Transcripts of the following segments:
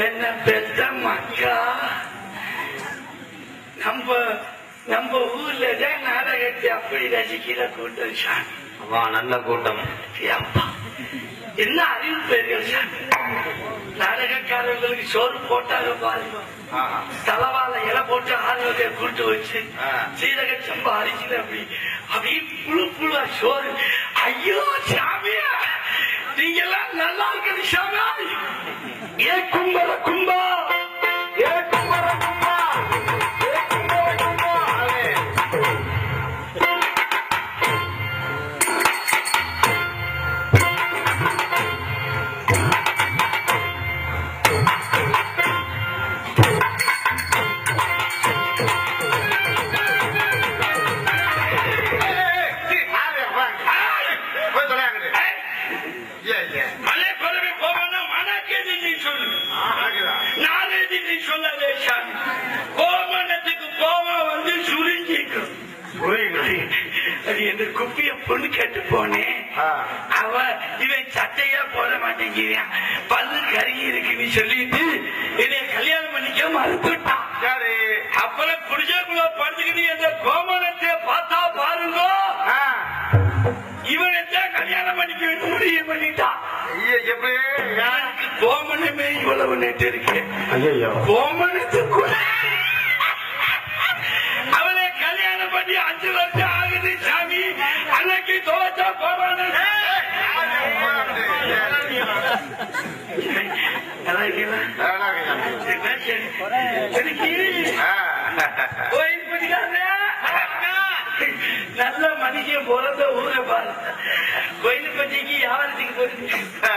என்ன பெத்த மக்கா? நம்ம நம்ம ஊர்ல தான் நாடகத்தை அப்படி ரசிக்கிற கூட்டம் சாமி. வா நல்ல கூட்டம். என்ன அறிவு பெரியல் சாமி? நாடகக்காரர்களுக்கு சோறு போட்டாங்க பாருங்க. தலவால இலை போட்டு ஆளுநரை கூட்டு வச்சு. சீரக சம்பா அரிசியில அப்படி. அப்படி புழு புழுவா சோறு. ஐயோ சாமியா! நீங்க எல்லாம் நல்லா இருக்குது சாமி. ஏ கும்பர கும்பா! எந்த குப்பிய பொண்ணு கேட்டு போனேன். அவ இவன் சட்டையா போட மாட்டேங்கிறான் பல்லு கருகி இருக்குன்னு சொல்லிட்டு என்னைய கல்யாணம் பண்ணிக்க மறுத்துட்டான்? அப்புறம் குடிசைக்குள்ள படுத்துக்கிட்டு எந்த கோமணத்தை பார்த்தா பாருங்க ஆ. இவனைத்தான் கல்யாணம் பண்ணிக்க முடிவு பண்ணிட்டான் கோமணமே இவ்வளவு நேற்று இருக்கு ஐயையோ. கோமணத்துக்குள்ள அவளை கல்யாணம் பண்ணி அஞ்சு வருஷம் ஆகுது சாமி அன்னைக்கு தோச்சா கோமணம் நல்லா இருக்கீங்களா? நல்லா இருக்கேன். என்ன சரி? எனக்கு ஆ. கோயில் பண்ணிக்காத. நல்ல மனுஷன் பிறந்த ஊரை பாரு கோயில் பஞ்சிக்கு யாவரத்துக்கு போயிட்டு ஆ.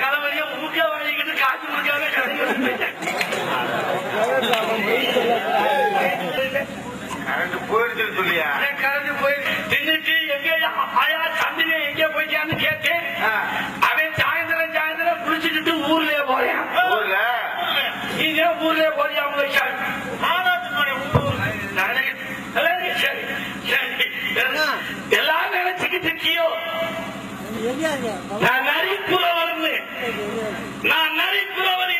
கலவரியா மூக்கா வாங்கிக்கிட்டு காசு கொடுக்காம கடைக்கு கரண்ட் போயிடுச்சுன்னு சொல்லியா? கலந்து போய் தின்னுட்டு எங்க ஆயா சந்தினி எங்க போயிட்டான்னு கேட்டேன் ஆ. அவன் சாயந்தரம் சாயந்தரம் குளிச்சுக்கிட்டு ஊர்லயே போறேன் ஊர்ல? நீங்க ஊர்லயே போறியா உங்க. எல்லாம் நினைச்சுக்கிட்டு இருக்கியோ நான் நரிப்புறவர்னு நான் நரிப்புறவர்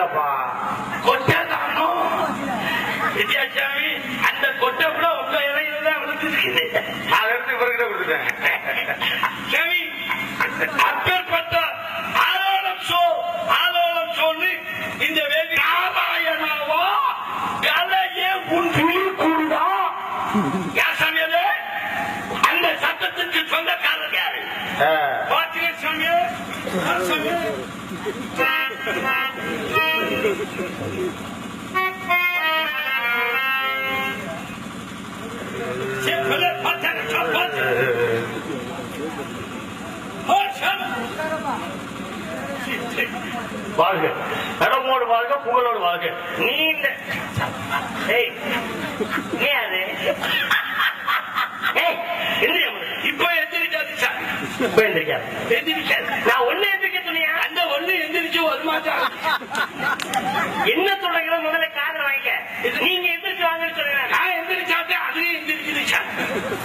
இல்லப்பா. கொட்டை வித்யாசாமி அந்த கொட்டை கூட உங்க இலையில தான் விழுந்துருக்குது. அதை எடுத்து இவர்கிட்ட கொடுத்துட்டேன் சாமி அப்பேற்பட்ட ஆலோலம் சோ ஆலோலம் சோன்னு இந்த வேதி நாராயணாவா கலையே உன் துளி கூடுதா? யார் சாமி அது அந்த சத்தத்துக்கு சொந்தக்காரர் யாரு? ஆ. பாத்தீங்க சாமி. ஓ, சாமி. சரி, சரி. வாழ்க கடமோடு வாழ்க புகழோடு வாழ்க அது எந்திரிக்காது இப்ப எந்திரிக்காது எந்திரிக்காது நான் ஒண்ணு எந்திரிக்க சொன்னியா அந்த ஒண்ணு எந்திரிச்சு ஒரு மாசம் என்ன சொல்றீங்க முதல்ல காதல வாங்கிக்க நீங்க எந்திரிச்சு வாங்கன்னு சொல்லுங்க நான் எந்திரிச்சாத்தே அதுவே எந்திரிக்குது சார் நாராயணா நாராயணா நாராயணன் நான் வந்து அந்திரிச்சால சொல்ல வெட்டிப்பேன் நீ தானே எந்திரிச்சா சொன்னேன் நான் எந்திரிச்சா இது எந்திரிக்குது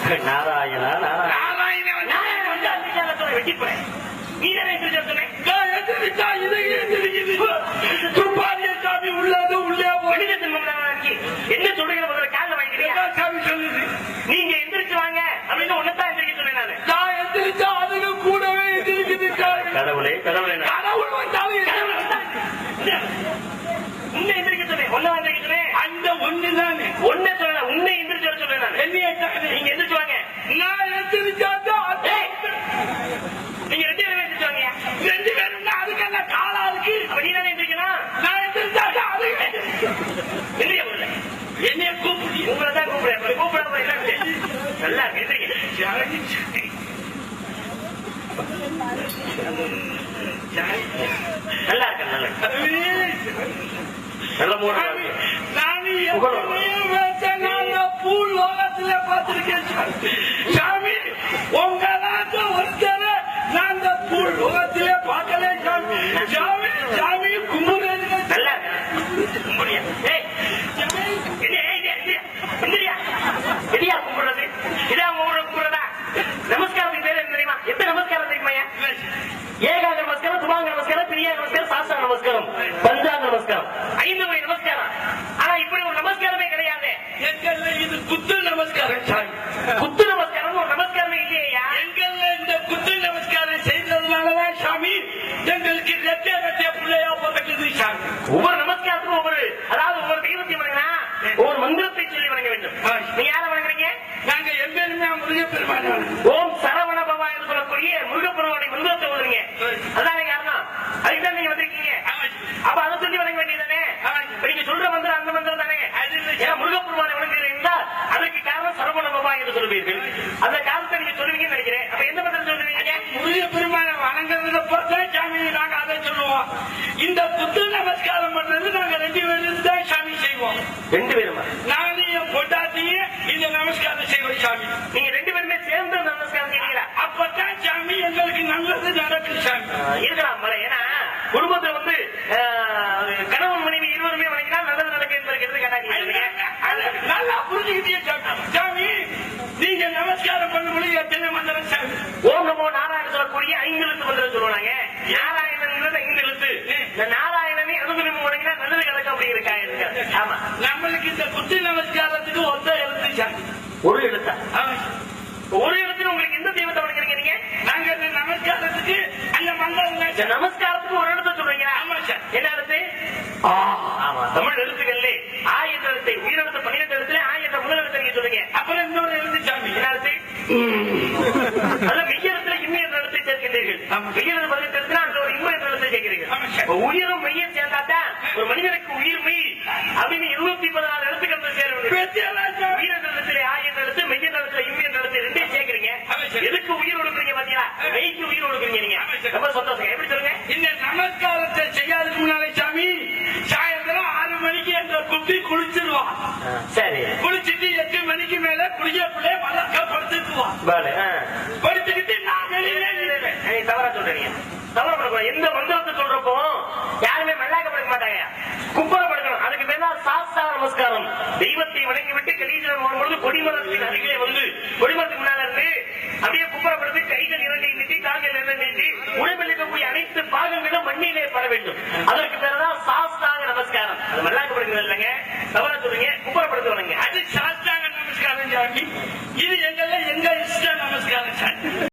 துப்பாதிய சாமி உள்ளது உள்ளே என்ன சொல்றீங்க முதல்ல காதல வாங்கிக்கிறியா? சாமி சொல்லுது? நீங்க எந்திரிச்சு வாங்க அப்படின்னு ஒன்னதான் எந்திரிக்க சொன்னேன் நானு. நான் எந்திரிச்சா அதுக்கு கூடவே எந்திரிக்குது கடவுளே கடவுளே. கடவுள் வந்தாலும் உன்னை எந்திரிக்க சொன்னேன். ஒன்ன எந்திரிக்க சொன்னேன். அந்த ஒண்ணு தானே ஒன்ன சொல்ல உன்னை எந்திரிச்சு வர சொன்னேன் நான் என்னைய தானே நீங்க எந்திரிச்சு வாங்க நான் எந்திரிச்சாதான் அது ஏய், நீங்க ரெண்டு பேரும் எந்திரிச்சு வாங்க ரெண்டு பேரும் தான் அதுக்கெல்லாம் காலா இருக்கு அப்ப நீ தானே எந்திரிக்கணும் நான் எந்திரிச்சாதான் அது எந்திரிக்க முடியல என்னைய கூப்பிடு உங்களை தான் கூப்பிடுறேன் அப்படி கூப்பிடாம என்ன நல்லா இருக்கு. நல்லா நல்லா மூணு இந்த பூலோகத்துல பார்த்திருக்கேன் சாமி. சாமி, உங்களாட்ட ஒருத்தரை நான் இந்த பூலோகத்திலே பார்க்கல சாமி. சாமி, சாமி, கும்பிடுறதுக்கு நல்லா இருக்கு கும்பிடுறியா? ஏய், இல்லையா, இல்லையா, இல்லையா, இல்லையா? இல்லையா கும்பிடுறது? இதா கும்பிடுற கும்பிடுறதா? நமஸ்காரத்துக்கு பேர் என்ன தெரியுமா? எத்தனை நமஸ்காரம் தெரியுமாய்யா? ஏகாங்க நமஸ்காரம் துபாங்க நமஸ்காரம் பிரியா நமஸ்காரம் சாஸ்தா நமஸ்காரம் பஞ்சாங்க நமஸ்காரம் ஐந்து வகை நமஸ்காரம் ஆனா இப்படி ஒரு நமஸ்காரமே கிடையாது எங்கள்ல இது குத்து நமஸ்காரம். சாமி. குத்து நமஸ்காரம் ஒரு நமஸ்காரமே இல்லையா? எங்கள்ல இந்த குத்து நமஸ்காரம் செய்ததுனாலதான் சாமி எங்களுக்கு ரெட்டை ரெட்டை பிள்ளையா பிறக்குது சாமி. ஒவ்வொரு நமஸ்காரத்துக்கும் ஒவ்வொரு அதாவது ஒவ்வொரு தெய்வத்தையும் வணங்கினா ஒவ்வொரு மந்திரத்தை சொல்லி வணங்க வேண்டும். நீங்க யாரை வணங்குறீங்க? நாங்க எம்பெருமே முருகப்பெருமான ஓம் சரவண பவா என்று சொல்லக்கூடிய முருகப்பெருமானை மந்திரத்தை ஓதுறீங்க அதானே காரணம் அதுக்கு தான் நீங்க வந்திருக்கீங்க அப்ப அதை சொல்லி வணங்க வேண்டியதானே இப்ப நீங்க சொல்ற மந்திரம் அந்த மந்திரம் தானே ஏன்னா முருகப்பெருமானை வணங்குறீங்க என்றால் அதற்கு காரணம் சொல்லுவீர்கள் அந்த காரணத்தை நீங்க சொல்லுவீங்கன்னு நினைக்கிறேன். அப்ப எந்த மந்திரம் சொல்லுவீங்க? முருகப்பெருமான வணங்குறதுல பார்த்தா சாமி நாங்க அதை சொல்லுவோம். இந்த புத்து நமஸ்காரம் பண்றது நாங்க ரெண்டு பேரும் தான் சாமி செய்வோம். ரெண்டு பேருமா? நானும் என் இந்த நமஸ்காரம் செய்வோம் சாமி. நீங்க ரெண்டு பேருமே சேர்ந்து நமஸ்காரம் செய்வீங்களா? அப்பதான் சாமி எங்களுக்கு நல்லது நடக்கும் சாமி. இருக்கலாம். ஏன்னா குடும்பத்துல வந்து ஆஹ், கணவன் மனைவி இருவருமே வணங்கினா நல்லது நடக்கும் என்பதற்கு எடுத்து கேட்டாங்க அது நல்லா புரிஞ்சுக்கிட்டே சாமி சாமி நீங்க நமஸ்காரம் பண்ணும்போது எத்தனை மந்திரம் சாமி ஓம் நமோ நாராயண சொல்லக்கூடிய ஐந்தெழுத்து மந்திரம் சொல்லுவாங்க நாராயணன் ஐந்து எழுத்து இந்த நாராயணனே அனுமதி வணங்கினா நல்லது கிடக்கும் அப்படிங்கிறக்காக ஆமா. நம்மளுக்கு இந்த புத்து நமஸ்காரத்துக்கு ஒத்த எழுத்து சாமி ஒரு எழுத்தா? ஆமா. ஒரு எழுத்துல உங்களுக்கு எந்த தெய்வத்தை வணங்குறீங்க நீங்க? நாங்க இந்த நமஸ்காரத்துக்கு அந்த மந்திரம் இந்த நமஸ்காரத்துக்கு ஒரு எழுத்து சொல்றீங்களா? ஆமா சார். என்ன எழுத்து? ஆமா. தமிழ் எழுத்துக்கள்ல ஆ என்ற எழுத்தை உயிரெழுத்து பன்னிரெண்டு எழுத்துல ஆ என்ற முதல் எழுத்தை நீங்க சொல்றீங்க. அப்புறம் இன்னொரு எழுத்து சாமி. என்ன எழுத்து? அதுல மெய்யெழுத்துல என்ற எழுத்தை சேர்க்கின்றீர்கள். மெய்யெழுத்து பதினெட்டு எழுத்துல அந்த ஒரு இம்மை என்ற எழுத்தை சேர்க்கிறீர்கள் ஆமா சார். இப்ப உயிரும் மெய்யும் சேர்ந்தாதான் ஒரு மனிதனுக்கு உயிர் மெய் அப்படின்னு இருநூத்தி பதினாறு எழுத்துக்கள் சேர வேண்டும் பெத்தியலா சாமி உயிர் என்ற எழுத்துல ஆ என்ற எழுத்து மெய் என்ற எழுத்துல இம்மை என்ற எழுத்து ரெண்டையும் சேர்க்கிறீங்க. எதுக்கு உயிர் கொடுக்குறீங்க பாத்தீங்களா மெய்க்கு உயிர் கொடுக்குறீங்க நீங்க. ரொம்ப சந்தோஷம் எப்படி சொல்லுங்க? இந்த நமஸ்காரத்தை செய்யாததுக்கு முன்னாலே சாமி சாயந்தரம் ஆறு மணிக்கு அந்த குட்டி குளிச்சிருவான். சரி. குளிச்சிட்டு எட்டு மணிக்கு மேல குளிய பிள்ளைய வளர்க்க படுத்துக்குவான். படுத்துக்கிட்டு நான் வெளியில தவறா சொல்றீங்க. தவறா எந்த மந்திரத்தை சொல்றப்போ மாட்டாங்க கும்பல அதுக்கு பேர் தான் சாஸ்தா நமஸ்காரம். தெய்வத்தை வணங்கி விட்டு கலீசனம் வரும்பொழுது கொடிமரத்தின் அருகிலே வந்து கொடிமரத்துக்கு முன்னால இருந்து அப்படியே கும்பலப்படுத்தி கைகள் இரண்டை நீட்டி கால்கள் இரண்டை நீட்டி உடம்பில் இருக்கக்கூடிய அனைத்து பாகங்களும் மண்ணிலே பட வேண்டும். அதற்கு பேர் தான் சாஸ்தாங்க நமஸ்காரம். அது மல்லாக்கப்படுகிறது இல்லைங்க. தவறா சொல்றீங்க. கும்பலப்படுத்துவாங்க அது